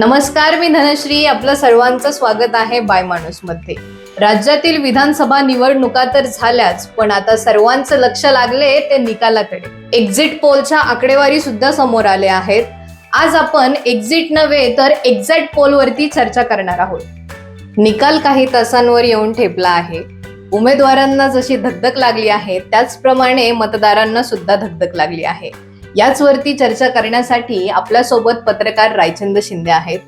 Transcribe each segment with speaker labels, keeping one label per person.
Speaker 1: नमस्कार मी धनश्री. आपलं सर्वांचं स्वागत आहे बाय माणूसमध्ये राज्यातील विधानसभा निवडणुका तर झाल्याच पण आता सर्वांचं लक्ष लागले ते निकालाकडे. एक्झिट पोलच्या आकडेवारी सुद्धा समोर आले आहेत. आज आपण एक्झिट नव्हे तर एक्झॅक्ट पोलवरती चर्चा करणार आहोत. निकाल काही तासांवर येऊन ठेपला आहे. उमेदवारांना जशी धकधक लागली आहे त्याचप्रमाणे मतदारांना सुद्धा धकधक लागली आहे. याचवरती चर्चा करण्यासाठी आपल्यासोबत पत्रकार रायचंद शिंदे आहेत.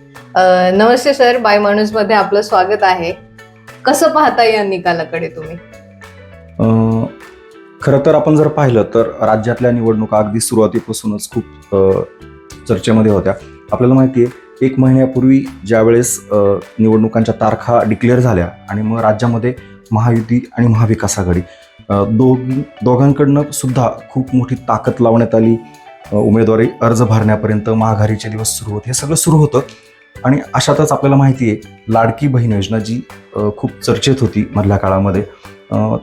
Speaker 1: नमस्ते सर बाय माणूसमध्ये आपलं स्वागत आहे. कसं पाहता या निकालाकडे तुम्ही?
Speaker 2: खरं तर आपण जर पाहिलं तर राज्यातल्या निवडणुका अगदी सुरुवातीपासूनच खूप चर्चेमध्ये होत्या. आपल्याला माहिती आहे एक महिन्यापूर्वी ज्यावेळेस निवडणुकांच्या तारखा डिक्लेअर झाल्या आणि मग राज्यामध्ये महायुती आणि महाविकास आघाडी. दोघी दोघांकडनं सुद्धा खूप मोठी ताकद लावण्यात आली. उमेदवारी अर्ज भरण्यापर्यंत महाघारीचे दिवस सुरू होते. हे सगळं सुरू होतं. आणि अशातच आपल्याला माहिती आहे लाडकी बहीण योजना जी खूप चर्चेत होती मधल्या काळामध्ये.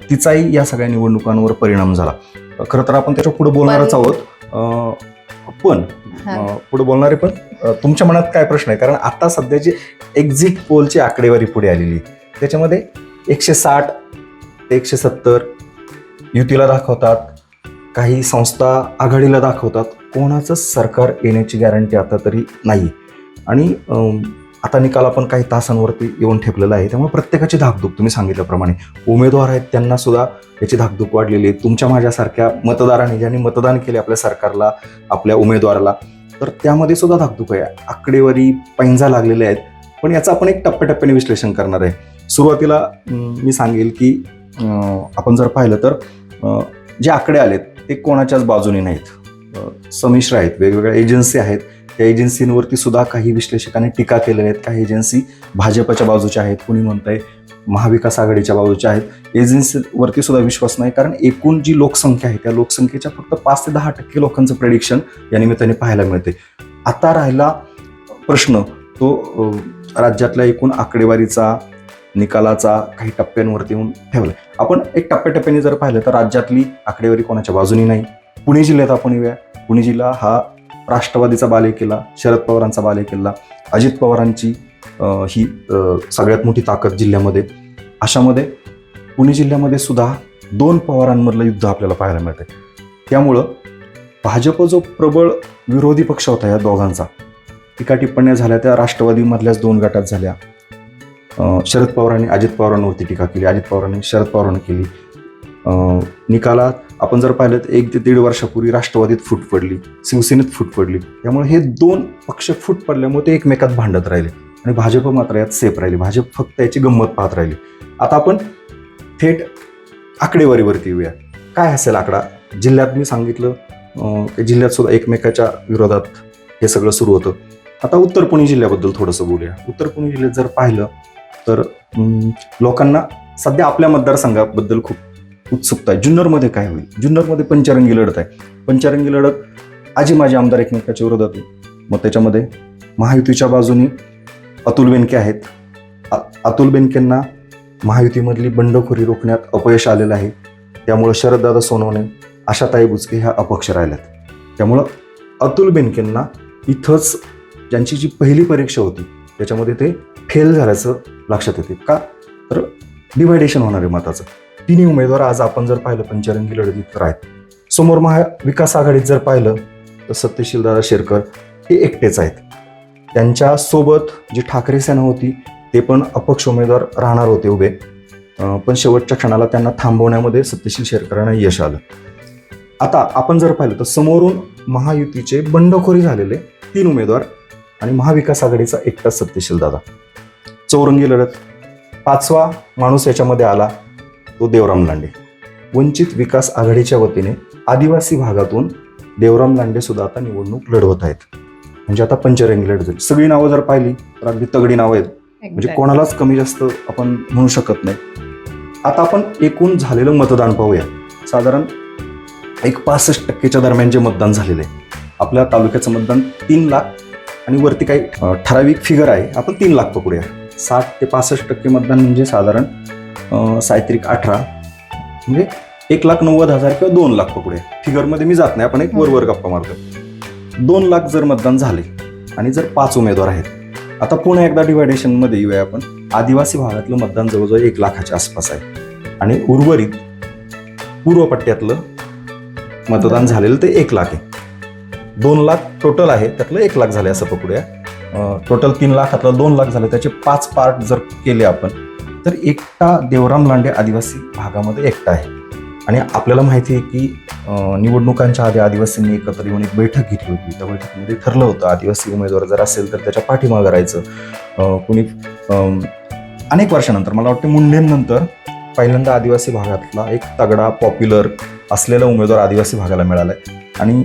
Speaker 2: तिचाही या सगळ्या निवडणुकांवर परिणाम झाला. खरं तर आपण त्याच्या पुढे बोलणारच आहोत. पण पुढे बोलणारे पण तुमच्या मनात काय प्रश्न आहे? कारण आता सध्याची एक्झिट पोलची आकडेवारी पुढे आलेली. त्याच्यामध्ये एकशे साठ ते एकशे सत्तर युतीला दाखवतात. काही संस्था आघाडीला दाखवतात. कोणाचंच सरकार येण्याची गॅरंटी आता तरी नाही आणि आता निकाल आपण काही तासांवरती येऊन ठेपलेला आहे. त्यामुळे प्रत्येकाची धाकधूक तुम्ही सांगितल्याप्रमाणे. उमेदवार आहेत त्यांना सुद्धा याची धाकधूक वाढलेली आहे. तुमच्या माझ्यासारख्या मतदारांनी ज्यांनी मतदान केले आपल्या सरकारला आपल्या उमेदवाराला तर त्यामध्ये सुद्धा धाकधूक आहे. आकडेवारी पैंजा लागलेले आहेत. पण याचं आपण एक टप्प्याटप्प्याने विश्लेषण करणार आहे. सुरुवातीला मी सांगेल की आपण जर पाहिलं तर जे आकडे आलेत ते कोणाच्याच बाजूने नाहीत. समिश्र आहेत वेगवेगळ्या एजन्सी आहेत. त्या एजन्सींवरती सुद्धा काही विश्लेषकांनी टीका केलेल्या आहेत. काही एजन्सी भाजपच्या बाजूच्या आहेत कुणी म्हणतंय महाविकास आघाडीच्या बाजूच्या आहेत. एजन्सीवरती सुद्धा विश्वास नाही कारण एकूण जी लोकसंख्या आहे त्या लोकसंख्येच्या फक्त पाच ते दहा टक्के लोकांचं प्रेडिक्शन या निमित्ताने पाहायला मिळते आता राहिला प्रश्न तो राज्यातल्या एकूण आकडेवारीचा निकालाचा काही टप्प्यांवरती येऊन ठेवला आपण एक टप्प्याटप्प्याने जर पाहिलं तर राज्यातली आकडेवारी कोणाच्या बाजूनी नाही. पुणे जिल्ह्यात आपण येऊया. पुणे जिल्हा हा राष्ट्रवादीचा बालेकिल्ला शरद पवारांचा बालेकिल्ला अजित पवारांची ही सगळ्यात मोठी ताकद जिल्ह्यामध्ये. अशामध्ये पुणे जिल्ह्यामध्ये सुद्धा दोन पवारांमधलं युद्ध आपल्याला पाहायला मिळतंय. त्यामुळं भाजप जो प्रबळ विरोधी पक्ष होता या दोघांचा टीका टिप्पण्या झाल्या त्या राष्ट्रवादीमधल्याच दोन गटात झाल्या. शरद पवारांनी अजित पवारांवरती टीका केली. अजित पवारांनी शरद पवारांनी केली. निकालात आपण जर पाहिलं तर एक ते दीड वर्षापूर्वी राष्ट्रवादीत फूट पडली शिवसेनेत फूट पडली. त्यामुळे हे दोन पक्ष फूट पडल्यामुळे ते एकमेकात भांडत राहिले. आणि भाजप मात्र यात सेफ राहिली. भाजप फक्त याची गंमत पाहत राहिली. आता आपण थेट आकडेवारीवरती येऊया. काय असेल आकडा? जिल्ह्यात मी सांगितलं की जिल्ह्यात सुद्धा एकमेकाच्या विरोधात हे सगळं सुरू होतं. आता उत्तर पुणे जिल्ह्याबद्दल थोडंसं बोलूया. उत्तर पुणे जिल्ह्यात जर पाहिलं तर लोकांना सध्या आपल्या मतदारसंघाबद्दल खूप उत्सुकता आहे. जुन्नरमध्ये काय होईल? जुन्नरमध्ये पंचरंगी लढत आहे. पंचरंगी लढत आजी माझे आमदार एकमेकाच्या विरोधात आहे. मग त्याच्यामध्ये महायुतीच्या बाजूने अतुल बेनके आहेत. अतुल बेनकेंना महायुतीमधली बंडखोरी रोखण्यात अपयश आलेलं आहे. त्यामुळं शरददादा सोनवणे आशाताई बुचके ह्या अपक्ष राहिल्यात. त्यामुळं अतुल बेनकेंना इथंच ज्यांची जी पहिली परीक्षा होती त्याच्यामध्ये ते फेल झाल्याचं लक्षात येते. का? तर डिव्हायडेशन होणार आहे मताचं. तिन्ही उमेदवार आज आपण जर पाहिलं पंचरंगी लढतीत तर आहेत. समोर महा विकास आघाडीत जर पाहिलं तर सत्यशील दादा शेरकर हे एकटेच आहेत. त्यांच्यासोबत जी ठाकरे सेना होती ते पण अपक्ष उमेदवार राहणार होते उभे. पण शेवटच्या क्षणाला त्यांना थांबवण्यामध्ये सत्यशील शेरकरांना यश आलं. आता आपण जर पाहिलं तर समोरून महायुतीचे बंडखोरी झालेले तीन उमेदवार आणि महाविकास आघाडीचा एकटाच सत्यशील दादा. चौरंगी लढत. पाचवा माणूस याच्यामध्ये आला तो देवराम लांडे. वंचित विकास आघाडीच्या वतीने आदिवासी भागातून देवराम लांडे सुद्धा आता निवडणूक लढवत आहेत. म्हणजे आता पंचरंगी लढत झाली. सगळी नावं जर पाहिली तर अगदी तगडी नावं आहेत. म्हणजे कोणालाच कमी जास्त आपण म्हणू शकत नाही. आता आपण एकूण झालेलं मतदान पाहूया. साधारण एक पासष्ट टक्केच्या दरम्यान जे मतदान झालेलं आहे. आपल्या तालुक्याचं मतदान तीन लाख आणि वरती काही ठराविक फिगर आहे. आपण तीन लाख पकडूया. साठ ते पासष्ट टक्के मतदान म्हणजे साधारण सायत्रिक अठरा. म्हणजे एक लाख नव्वद हजार किंवा दोन लाख पकडूया. फिगरमध्ये मी जात नाही. आपण एक वरवर गप्पा मारतो. दोन लाख जर मतदान झाले आणि जर पाच उमेदवार आहेत आता पुन्हा एकदा डिवायडेशनमध्ये येऊया आपण. आदिवासी भागातलं मतदान जवळजवळ एक लाखाच्या आसपास आहे. आणि उर्वरित पूर्व पट्ट्यातलं मतदान झालेलं ते एक लाख आहे. दोन लाख टोटल आहे. त्यातलं एक लाख झाले असं पकडूया. टोटल तीन लाखातलं दोन लाख झालं त्याचे पाच पार्ट जर केले आपण तर एकटा देवराम लांडे आदिवासी भागामध्ये एकटा आहे. आणि आपल्याला माहिती आहे की निवडणुकांच्या आधी आदिवासींनी एकत्र येऊन एक बैठक घेतली होती. त्या बैठकीमध्ये ठरलं होतं आदिवासी उमेदवार जर असेल तर त्याच्या पाठीमाग करायचं कुणी अनेक वर्षानंतर मला वाटतं मुंडेंनंतर पहिल्यांदा आदिवासी भागातला एक तगडा पॉप्युलर असलेला उमेदवार आदिवासी भागाला मिळाला आहे आणि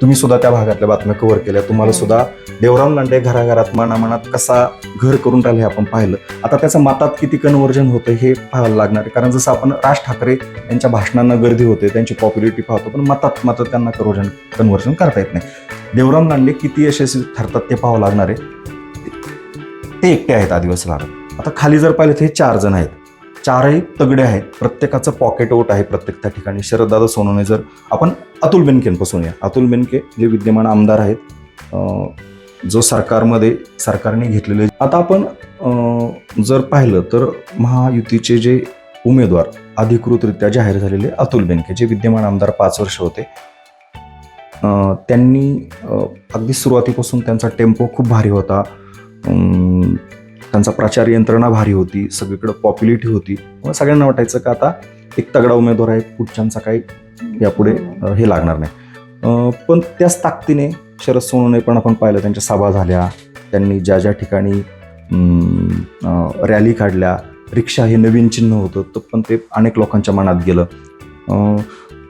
Speaker 2: तुम्ही सुद्धा त्या भागातल्या बातम्या कव्हर केल्या. तुम्हाला सुद्धा देवराम लांडे घराघरात मनामनात कसा घर करून राहिले हे आपण पाहिलं. आता त्याचं मतात किती कन्वर्जन होतं हे पाहायला लागणार आहे. कारण जसं आपण राज ठाकरे यांच्या भाषणांना गर्दी होते त्यांची पॉप्युलरिटी पाहतो पण मतात मात्र त्यांना कन्वर्जन कन्वर्जन करता येत नाही. देवराम लांडे किती यशस्वी ठरतात ते पाहावं लागणार आहे. ते एकटे आहेत आदिवासी भागात. आता खाली जर पाहिलं तर हे चार जण आहेत. चारही तगडे आहेत. प्रत्येकाचं पॉकेट ओट आहे प्रत्येक त्या ठिकाणी. शरददादा सोनवणे जर आपण अतुल बेनकेंपासून या. अतुल बेनके जे विद्यमान आमदार आहेत जो सरकारमध्ये सरकारने घेतलेले आता आपण जर पाहिलं तर महायुतीचे जे उमेदवार अधिकृतरित्या जाहीर झालेले अतुल बेनके जे विद्यमान आमदार पाच वर्ष होते त्यांनी अगदी सुरुवातीपासून त्यांचा टेम्पो खूप भारी होता. त्यांचा प्रचार यंत्रणा भारी होती सगळीकडे पॉप्युलिटी होती. मग सगळ्यांना वाटायचं का आता एक तगडा उमेदवार आहे कुठच्यांचा काही यापुढे हे लागणार नाही. पण त्याच ताकदीने शरद सोनवणे पण आपण पाहिलं त्यांच्या सभा झाल्या त्यांनी ज्या ज्या ठिकाणी रॅली काढल्या रिक्षा हे नवीन चिन्ह होतं तर पण ते अनेक लोकांच्या मनात गेलं.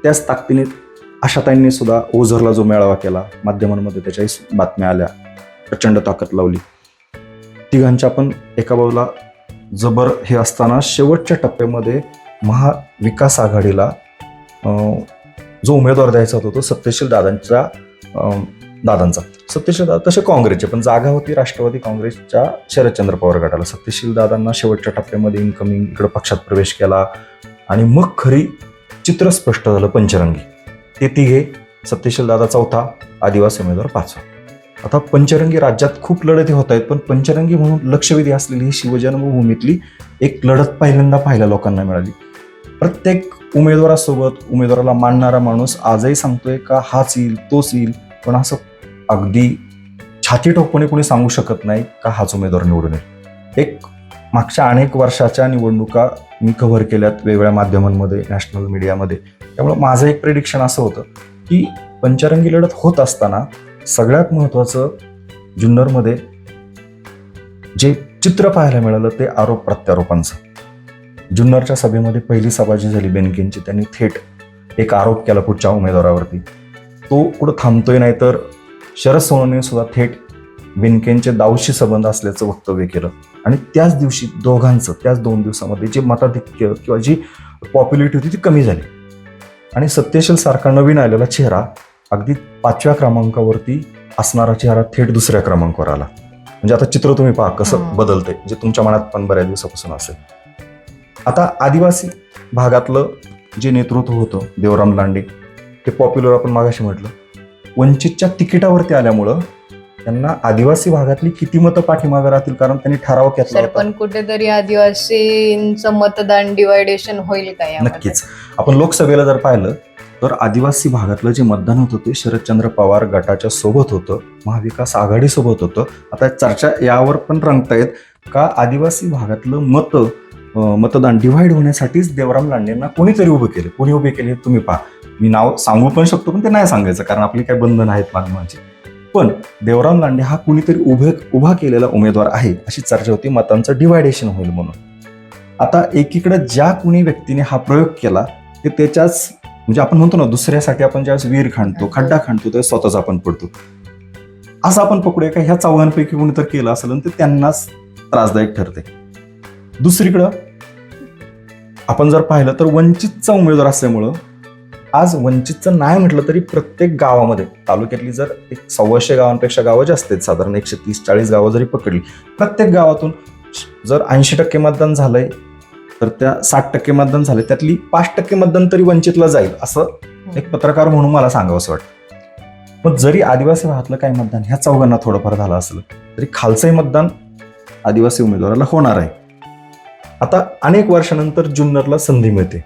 Speaker 2: त्याच ताकदीने आशाताईंनी सुद्धा ओझरला जो मेळावा केला माध्यमांमध्ये त्याच्याही बातम्या आल्या प्रचंड ताकद लावली. तिघांच्या पण एका बाजूला जबर हे असताना शेवटच्या टप्प्यामध्ये महाविकास आघाडीला जो उमेदवार द्यायचा होता तो सत्यशील दादांच्या दादांचा. सत्यशील दादा तसे काँग्रेसचे पण जागा होती राष्ट्रवादी काँग्रेसच्या शरदचंद्र पवार गटाला. सत्यशील दादांना शेवटच्या टप्प्यामध्ये इन्कमिंग इकडं पक्षात प्रवेश केला आणि मग खरी चित्र स्पष्ट झालं पंचरंगी. ते तिघे सत्यशील दादा चौथा आदिवासी उमेदवार पाचवा. आता पंचरंगी राज्यात खूप लढती होत आहेत पण पंचरंगी म्हणून लक्षवेधी असलेली ही शिवजन्मभूमीतली एक लढत पहिल्यांदा पाहायला लोकांना मिळाली. प्रत्येक उमेदवारासोबत उमेदवाराला मानणारा माणूस आजही सांगतोय का हाच येईल तोच येईल पण असं अगदी छाती ठोकपणे कोणी सांगू शकत नाही का हाच उमेदवार निवडून येईल. एक मागच्या अनेक वर्षाच्या निवडणुका मी कव्हर केल्यात वेगवेगळ्या माध्यमांमध्ये नॅशनल मीडियामध्ये त्यामुळं माझं एक प्रिडिक्शन असं होतं की पंचरंगी लढत होत असताना सगळ्यात महत्त्वाचं जुन्नरमध्ये जे चित्र पाहायला मिळालं ते आरोप प्रत्यारोपांचं. जुन्नरच्या सभेमध्ये पहिली सभा जी झाली बेनकेंची. त्यांनी थेट एक आरोप केला पुढच्या उमेदवारावरती. तो कुठं थांबतोय नाही तर शरद सोनवणे सुद्धा थेट बेनकेंचे दावशी संबंध असल्याचं वक्तव्य केलं. आणि त्याच दिवशी दोघांचं त्याच दोन दिवसामध्ये जे मताधिक्य किंवा जी पॉप्युलरिटी होती ती कमी झाली. आणि सत्यशील सारखा नवीन आलेला चेहरा अगदी पाचव्या क्रमांकावरती असणारा चेहरा थेट दुसऱ्या क्रमांकावर आला. म्हणजे आता चित्र तुम्ही पहा कसं. बदलतंय जे तुमच्या मनात पण बऱ्याच दिवसापासून असेल. आता आदिवासी भागातलं जे नेतृत्व होतं देवराम लांडे ते पॉप्युलर आपण मागाशी म्हटलं. वंचितच्या तिकिटावरती आल्यामुळं त्यांना आदिवासी भागातली किती मतं पाठीमागं राहतील कारण त्यांनी ठराव घेतला
Speaker 1: पण कुठेतरी आदिवासींचं मतदान डिवायडेशन होईल का यामध्ये?
Speaker 2: नक्कीच. आपण लोकसभेला जर पाहिलं तर आदिवासी भागातलं जे मतदान होतं ते शरदचंद्र पवार गटाच्या सोबत होतं महाविकास आघाडी सोबत होतं. आता चर्चा यावर पण रंगतायत का आदिवासी भागातलं मत मतदान डिव्हाइड होण्यासाठीच देवराम लांडेंना कोणीतरी उभं केलं. कोणी उभे केले तुम्ही पहा. मी नाव सांगू पण शकतो पण ते नाही सांगायचं कारण आपली काही बंधन आहेत माध्यमांची. पण देवराम लांडे हा कुणीतरी उभे उभा केलेला उमेदवार आहे अशी चर्चा होती मतांचं डिवायडेशन होईल म्हणून. आता एकीकडे ज्या कुणी व्यक्तीने हा प्रयोग केला ते त्याच्याच म्हणजे आपण म्हणतो ना दुसऱ्यासाठी आपण ज्यावेळेस विहीर खांडतो खड्डा खांडतो त्यावेळेस स्वतःच आपण पडतो. असं आपण पकडूया का? ह्या चौघांपैकी कोणीतरी केलं असेल ते त्यांनाच त्रासदायक ठरते दुसरीकडं आपण जर पाहिलं तर वंचितचा उमेदवार असल्यामुळं आज वंचितचं नाही म्हटलं तरी प्रत्येक गावामध्ये तालुक्यातली जर एक सव्वाशे गावांपेक्षा गावं जास्त आहेत साधारण एकशे तीस चाळीस गावं जरी पकडली प्रत्येक गावातून जर ऐंशी टक्के मतदान झालंय तर त्या साठ टक्के मतदान झालंय त्यातली पाच टक्के मतदान तरी वंचितला जाईल असं एक पत्रकार म्हणून मला सांगावंसं वाटतं. पण जरी आदिवासी भागातलं काही मतदान ह्या चौघांना थोडंफार झालं असलं तरी खालचंही मतदान आदिवासी उमेदवाराला होणार आहे. आता अनेक वर्षानंतर जुन्नरला संधी मिळते.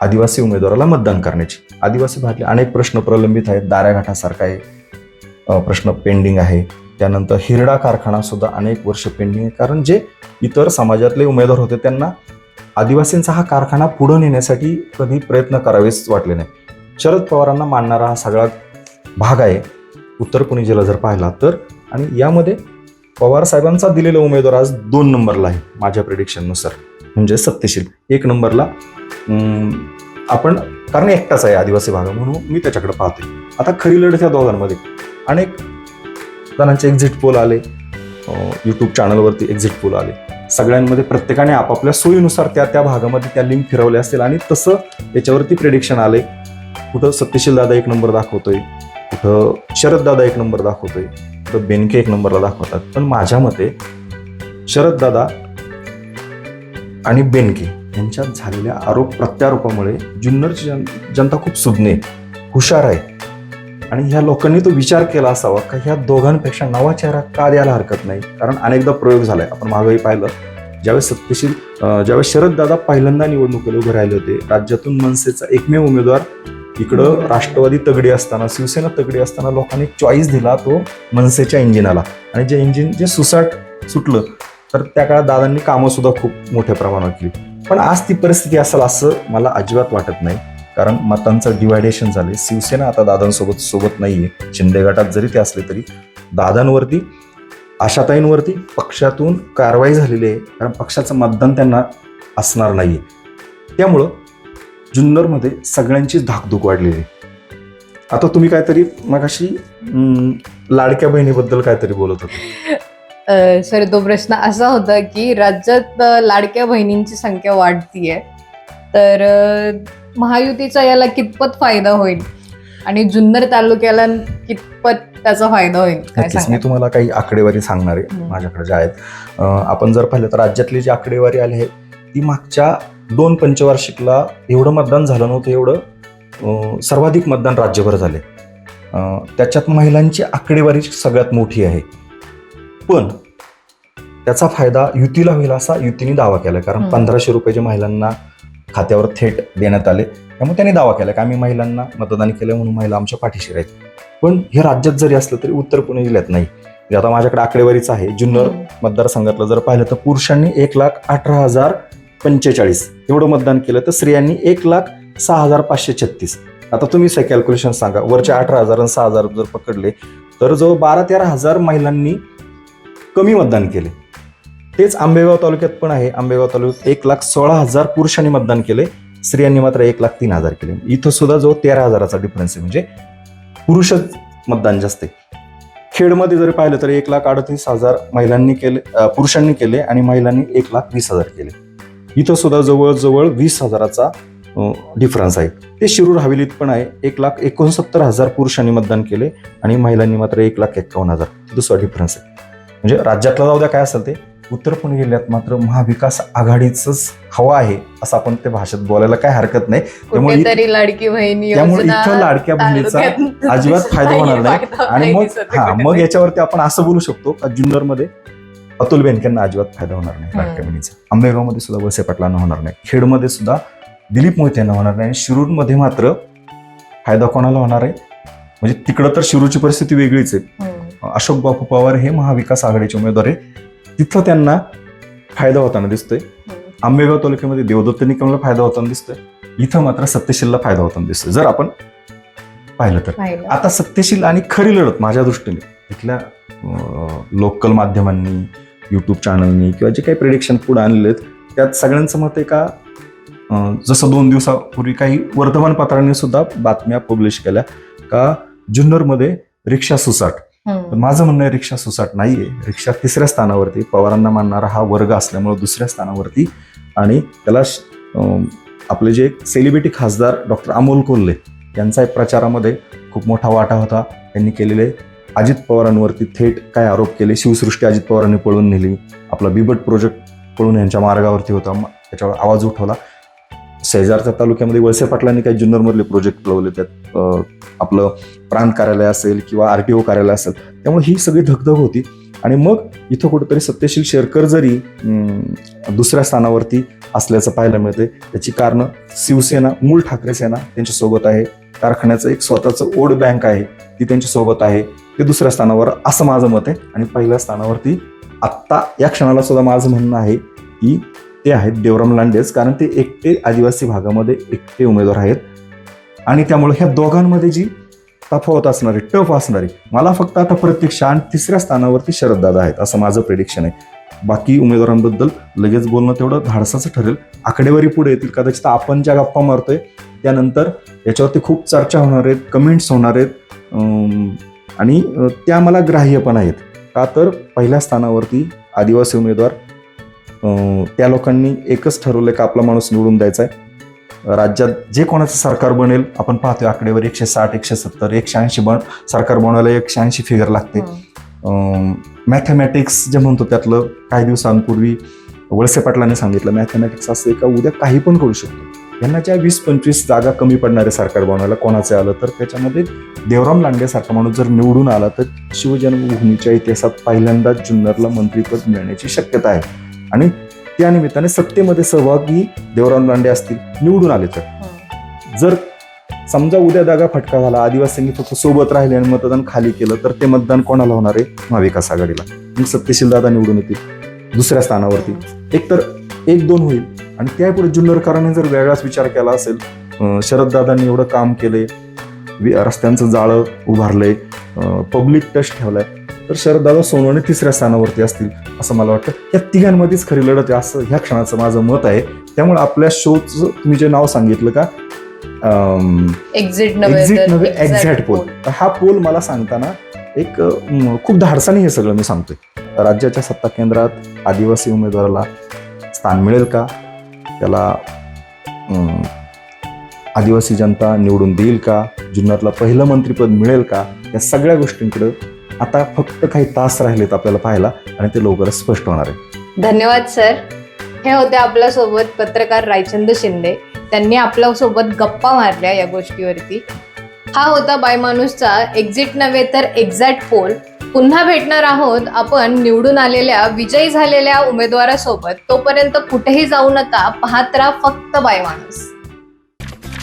Speaker 2: आदिवासी उमेदवाराला मतदान करण्याची. आदिवासी भागातले अनेक प्रश्न प्रलंबित आहेत. दाऱ्याघाटासारखा आहे प्रश्न पेंडिंग आहे. त्यानंतर हिरडा कारखाना सुद्धा अनेक वर्ष पेंडिंग आहे. कारण जे इतर समाजातले उमेदवार होते त्यांना आदिवासींचा हा कारखाना पुढे नेण्यासाठी कधी प्रयत्न करावेच वाटले नाही. शरद पवारांना मानणारा हा सगळा भाग आहे. उत्तर पुणे जिल्हा जर पाहिला तर. आणि यामध्ये पवार साहेबांचा दिलेला उमेदवार आज दोन नंबरला आहे माझ्या प्रिडिक्शननुसार म्हणजे सत्यशील. एक नंबरला आपण कारण एकटाच आहे आदिवासी भाग म्हणून मी त्याच्याकडे पाहतोय. आता खरी लढत या दोघांमध्ये. अनेक जणांचे एक्झिट पोल आले यूट्यूब चॅनलवरती एक्झिट पोल आले. सगळ्यांमध्ये प्रत्येकाने आपापल्या सोयीनुसार त्या त्या भागामध्ये त्या लिंक फिरवल्या असतील आणि तसं याच्यावरती प्रेडिक्शन आले. कुठं सत्यशील दादा एक नंबर दाखवतोय कुठं शरद दादा एक नंबर दाखवतोय. कुठं बेनके एक नंबरला दाखवतात. पण माझ्या मते शरद दादा आणि बेनके यांच्यात झालेल्या आरोप प्रत्यारोपामुळे जुन्नरची जन जनता खूप सुज्ञ आहे हुशार आहे. आणि ह्या लोकांनी तो विचार केला असावा का ह्या दोघांपेक्षा नवा चेहरा का द्यायला हरकत नाही? कारण अनेकदा प्रयोग झालाय. आपण मागेही पाहिलं. ज्यावेळेस सत्यशील ज्यावेळेस शरद दादा पहिल्यांदा निवडणुकीला उभे राहिले होते राज्यातून मनसेचा एकमेव उमेदवार इकडं राष्ट्रवादी तगडी असताना शिवसेना तगडी असताना लोकांनी चॉईस दिला तो मनसेच्या इंजिनाला. आणि जे इंजिन जे सुसाट सुटलं तर त्या काळात दादांनी कामं सुद्धा खूप मोठ्या प्रमाणात केली. पण आज ती परिस्थिती असेल असं मला अजिबात वाटत नाही. कारण मतांचं डिवायडेशन झाले शिवसेना आता दादांसोबत सोबत नाहीये. शिंदे गटात जरी ते असले तरी दादांवरती आशाताईंवरती पक्षातून कारवाई झालेली आहे. कारण पक्षाचं मतदान त्यांना असणार नाहीये. त्यामुळं जुन्नरमध्ये सगळ्यांचीच धाकधूक वाढलेली आहे. आता तुम्ही काहीतरी मगाशी लाडक्या बहिणीबद्दल काहीतरी बोलत होते.
Speaker 1: सर तो प्रश्न असा होता की राज्यात लाडक्या बहिणींची संख्या वाढतीये. तर महायुतीचा याला कितपत फायदा होईल? आणि जुन्नर तालुक्याला कितपत त्याचा फायदा होईल?
Speaker 2: मी तुम्हाला काही आकडेवारी सांगणार आहे. माझ्याकडे ज्या आहेत. आपण जर पाहिलं तर राज्यातली जी आकडेवारी आली आहे ती मागच्या दोन पंचवार्षिकला एवढं मतदान झालं नव्हतं एवढं सर्वाधिक मतदान राज्यभर झाले. त्याच्यात महिलांची आकडेवारी सगळ्यात मोठी आहे. पण त्याचा फायदा युतीला होईल असा युतीने दावा केला कारण. पंधराशे रुपये जे महिलांना खात्यावर थेट देण्यात आले. त्यामुळे त्यांनी दावा केला की आम्ही महिलांना मतदान केलं म्हणून महिला आमच्या पाठीशी राहील पण हे राज्यात जरी असलं तरी उत्तर पुणे जिल्ह्यात नाही. आता माझ्याकडे आकडेवारीच आहे. जुन्नर. मतदारसंघातलं जर पाहिलं तर पुरुषांनी एक लाख अठरा हजार पंचेचाळीस. एवढं मतदान केलं तर स्त्रियांनी एक लाख सहा हजार पाचशे छत्तीस. आता तुम्ही कॅल्क्युलेशन सांगा. वरच्या अठरा हजार आणि सहा हजार जर पकडले तर जो बारा तेरा हजार महिलांनी कमी मतदान केले. तेच आंबेगाव तालुक्यात पण आहे. आंबेगाव तालुक्यात एक लाख सोळा हजार पुरुषांनी मतदान केले. स्त्रियांनी मात्र एक लाख तीन हजार केले. इथं सुद्धा जो तेरा हजाराचा डिफरन्स आहे म्हणजे पुरुषच मतदान जास्त आहे. खेडमध्ये जर पाहिलं तर एक लाख अडतीस हजार महिलांनी केले पुरुषांनी केले आणि महिलांनी एक लाख वीस हजार केले. इथं सुद्धा जवळजवळ वीस हजाराचा डिफरन्स आहे. ते शिरूर हवेलीत पण आहे. एक लाख एकोणसत्तर हजार पुरुषांनी मतदान केले आणि महिलांनी मात्र एक लाख एक्कावन्न हजार. दुसरा डिफरन्स आहे. म्हणजे राज्यातला जाऊ द्या काय असेल ते. उत्तर पुणे जिल्ह्यात मात्र महाविकास आघाडीच हवा आहे असं आपण त्या भाषेत बोलायला काय हरकत नाही. त्यामुळे त्यामुळे इथं लाडक्या बहिणीचा अजिबात फायदा होणार नाही. आणि मग हा. मग याच्यावरती आपण असं बोलू शकतो का जुन्नरमध्ये अतुल बेनकेंना अजिबात फायदा होणार नाही. लाडक्या बहिणीचा आंबेगावमध्ये सुद्धा वळसे पाटलांना होणार नाही. खेडमध्ये सुद्धा दिलीप मोहिते यांना होणार नाही आणि शिरूरमध्ये मात्र फायदा कोणाला होणार आहे? म्हणजे तिकडं तर शिरूरची परिस्थिती वेगळीच आहे. अशोक बापू पवार हे महाविकास आघाडीचे उमेदवार आहे. तिथं त्यांना फायदा होताना दिसतोय. आंबेगाव तालुक्यामध्ये देवदत्त निकमला फायदा होताना दिसतोय. इथं मात्र सत्यशीलला फायदा होताना दिसतोय. जर आपण पाहिलं तर. आता सत्यशील आणि खरी लढत माझ्या दृष्टीने. इथल्या लोकल माध्यमांनी युट्यूब चॅनलनी किंवा जे काही प्रिडिक्शन पुढे आणलेले आहेत त्यात सगळ्यांचं मत आहे का? जसं दोन दिवसापूर्वी काही वर्तमानपत्रांनी सुद्धा बातम्या पब्लिश केल्या का जुन्नरमध्ये रिक्षा सुसाट. तर. माझं म्हणणं आहे रिक्षा सुसाट नाहीये. रिक्षा तिसऱ्या स्थानावरती पवारांना मानणारा हा वर्ग असल्यामुळे दुसऱ्या स्थानावरती आणि त्याला आपले जे सेलिब्रिटी खासदार डॉक्टर अमोल कोल्हे यांचा एक प्रचारामध्ये खूप मोठा वाटा होता. त्यांनी केलेले अजित पवारांवरती थेट काय आरोप केले? शिवसृष्टी अजित पवारांनी पळून नेली. आपला बिबट प्रोजेक्ट पळून यांच्या मार्गावरती होता. त्याच्यावर आवाज उठवला. शेजारच्या तालुक्यामध्ये वळसे पाटलांनी काही जुन्नरमधले प्रोजेक्ट पळवले. त्यात आपलं प्रांत कार्यालय असेल किंवा आर टी ओ कार्यालय असेल त्यामुळे ही सगळी धगधग होती. आणि मग इथं कुठेतरी सत्यशील शेरकर जरी दुसऱ्या स्थानावरती असल्याचं पाहायला मिळते त्याची कारणं शिवसेना मूळ ठाकरे सेना त्यांच्यासोबत आहे. कारखान्याचं एक स्वतःचं ओड बँक आहे. ती त्यांच्यासोबत आहे. ते दुसऱ्या स्थानावर असं माझं मत आहे. आणि पहिल्या स्थानावरती आत्ता या क्षणाला सुद्धा माझं म्हणणं आहे की ते आहेत देवराम लांडेच. कारण ते एकटे आदिवासी भागामध्ये एकटे उमेदवार आहेत. आणि त्यामुळे ह्या दोघांमध्ये जी तफावत असणारी टफ असणारी मला फक्त आता प्रत्यक्ष आणि तिसऱ्या स्थानावरती शरददादा आहेत असं माझं प्रेडिक्शन आहे. बाकी उमेदवारांबद्दल लगेच बोलणं तेवढं धाडसाचं ठरेल. आकडेवारी पुढे येतील. कदाचित आपण ज्या गप्पा मारतोय त्यानंतर याच्यावरती खूप चर्चा होणार आहेत कमेंट्स होणार आहेत. आणि त्या मला ग्राह्य पण आहेत. का तर पहिल्या स्थानावरती आदिवासी उमेदवार त्या लोकांनी एकच ठरवलं का आपला माणूस निवडून द्यायचा आहे. राज्यात जे कोणाचं सरकार बनेल आपण पाहतोय आकडेवर एकशे साठ एकशे सत्तर एकशे ऐंशी बन सरकार बनवायला एकशे ऐंशी फिगर लागते. मॅथमॅटिक्स जे म्हणतो त्यातलं काही दिवसांपूर्वी वळसे पाटलांनी सांगितलं मॅथमॅटिक्स असं का उद्या काही पण करू शकतो. यांना ज्या वीस पंचवीस जागा कमी पडणारे सरकार बनवायला कोणाचे आलं तर त्याच्यामध्ये देवराम लांडेसारखा माणूस जर निवडून आला तर शिवजन्मभूमीच्या इतिहासात पहिल्यांदाच जुन्नरला मंत्रीपद मिळण्याची शक्यता आहे. आणि त्या निमित्ताने सत्तेमध्ये सहभागी देवराम लांडे असतील निवडून आले तर. जर समजा उद्या दागा फटका झाला आदिवासींनी फक्त सोबत राहिले आणि मतदान खाली केलं तर ते मतदान कोणाला होणार आहे? महाविकास आघाडीला. मग सत्यशील दादा निवडून येतील दुसऱ्या स्थानावरती. एक तर एक दोन होईल. आणि त्यापुढे जुन्नरकरांनी जर वेगळाच विचार केला असेल शरददादांनी एवढं काम केलंय वि- रस्त्यांचं जाळं उभारलंय पब्लिक टच ठेवलाय तर शरददादा सोनवणे तिसऱ्या स्थानावरती असतील असं मला वाटतं. या तिघांमध्येच खरी लढत आहे असं ह्या क्षणाचं माझं मत आहे. त्यामुळे आपल्या शोचं तुम्ही जे नाव सांगितलं का
Speaker 1: एक्झिट नव्हे
Speaker 2: एक्झॅक्ट पोल हा पोल मला सांगताना एक खूप धाडसाने हे सगळं मी सांगतोय. राज्याच्या सत्ता केंद्रात आदिवासी उमेदवाराला स्थान मिळेल का? त्याला आदिवासी जनता निवडून देईल का? जुन्नरला पहिलं मंत्रीपद मिळेल का? या सगळ्या गोष्टींकडे आता फक्त काही तास राहिलेत आपल्याला पाहायला आणि ते लवकरच स्पष्ट होणार आहे.
Speaker 1: धन्यवाद सर. हे होते आपल्यासोबत पत्रकार रायचंद शिंदे. त्यांनी आपल्यासोबत गप्पा मारल्या या गोष्टीवरती. हा होता बाय माणूसचा एक्झिट नव्हे तर एक्झॅक्ट पोल पुन्हा भेटणार आहोत. आपण निवडून आलेल्या विजयी झालेल्या उमेदवारासोबत. तोपर्यंत कुठेही जाऊ नका. पाहत राहा फक्त बाय माणूस.